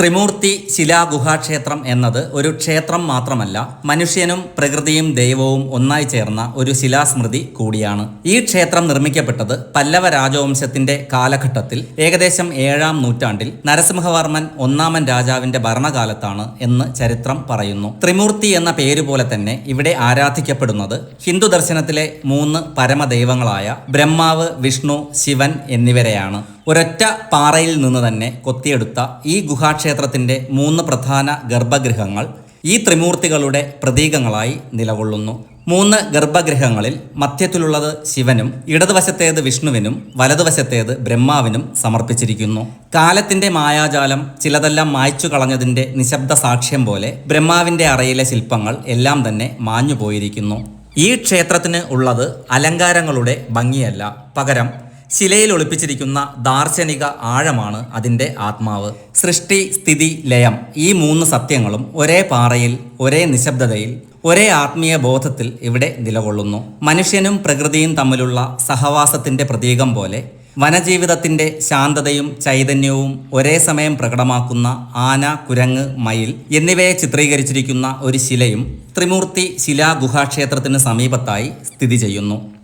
ത്രിമൂർത്തി ശിലാഗുഹാക്ഷേത്രം എന്നത് ഒരു ക്ഷേത്രം മാത്രമല്ല മനുഷ്യനും പ്രകൃതിയും ദൈവവും ഒന്നായി ചേർന്ന ഒരു ശിലാസ്മൃതി കൂടിയാണ്. ഈ ക്ഷേത്രം നിർമ്മിക്കപ്പെട്ടത് പല്ലവ രാജവംശത്തിന്റെ കാലഘട്ടത്തിൽ ഏകദേശം ഏഴാം നൂറ്റാണ്ടിൽ നരസിംഹവർമ്മൻ ഒന്നാമൻ രാജാവിന്റെ ഭരണകാലത്താണ് എന്ന് ചരിത്രം പറയുന്നു. ത്രിമൂർത്തി എന്ന പേര് പോലെ തന്നെ ഇവിടെ ആരാധിക്കപ്പെടുന്നത് ഹിന്ദു ദർശനത്തിലെ മൂന്ന് പരമദൈവങ്ങളായ ബ്രഹ്മാവ് വിഷ്ണു ശിവൻ എന്നിവരെയാണ്. ഒരൊറ്റ പാറയിൽ നിന്ന് തന്നെ കൊത്തിയെടുത്ത ഈ ഗുഹാക്ഷേത്രത്തിന്റെ മൂന്ന് പ്രധാന ഗർഭഗൃഹങ്ങൾ ഈ ത്രിമൂർത്തികളുടെ പ്രതീകങ്ങളായി നിലകൊള്ളുന്നു. മൂന്ന് ഗർഭഗൃഹങ്ങളിൽ മധ്യത്തിലുള്ളത് ശിവനും ഇടതുവശത്തേത് വിഷ്ണുവിനും വലതുവശത്തേത് ബ്രഹ്മാവിനും സമർപ്പിച്ചിരിക്കുന്നു. കാലത്തിന്റെ മായാജാലം ചിലതെല്ലാം മായ്ച്ചു കളഞ്ഞതിന്റെ നിശബ്ദ സാക്ഷ്യം പോലെ ബ്രഹ്മാവിന്റെ അറയിലെ ശില്പങ്ങൾ എല്ലാം തന്നെ മാഞ്ഞുപോയിരിക്കുന്നു. ഈ ക്ഷേത്രത്തിന് ഉള്ളത് അലങ്കാരങ്ങളുടെ ഭംഗിയല്ല. പകരം ശിലയിൽ ഒളിപ്പിച്ചിരിക്കുന്ന ദാർശനിക ആഴമാണ് അതിന്റെ ആത്മാവ്. സൃഷ്ടി സ്ഥിതി ലയം ഈ മൂന്ന് സത്യങ്ങളും ഒരേ പാറയിൽ ഒരേ നിശബ്ദതയിൽ ഒരേ ആത്മീയ ബോധത്തിൽ ഇവിടെ നിലകൊള്ളുന്നു. മനുഷ്യനും പ്രകൃതിയും തമ്മിലുള്ള സഹവാസത്തിന്റെ പ്രതീകം പോലെ വനജീവിതത്തിന്റെ ശാന്തതയും ചൈതന്യവും ഒരേ സമയം പ്രകടമാക്കുന്ന ആന കുരങ്ങ് മയിൽ എന്നിവയെ ചിത്രീകരിച്ചിരിക്കുന്ന ഒരു ശിലയും ത്രിമൂർത്തി ശിലാ ഗുഹാക്ഷേത്രത്തിന് സമീപത്തായി സ്ഥിതി ചെയ്യുന്നു.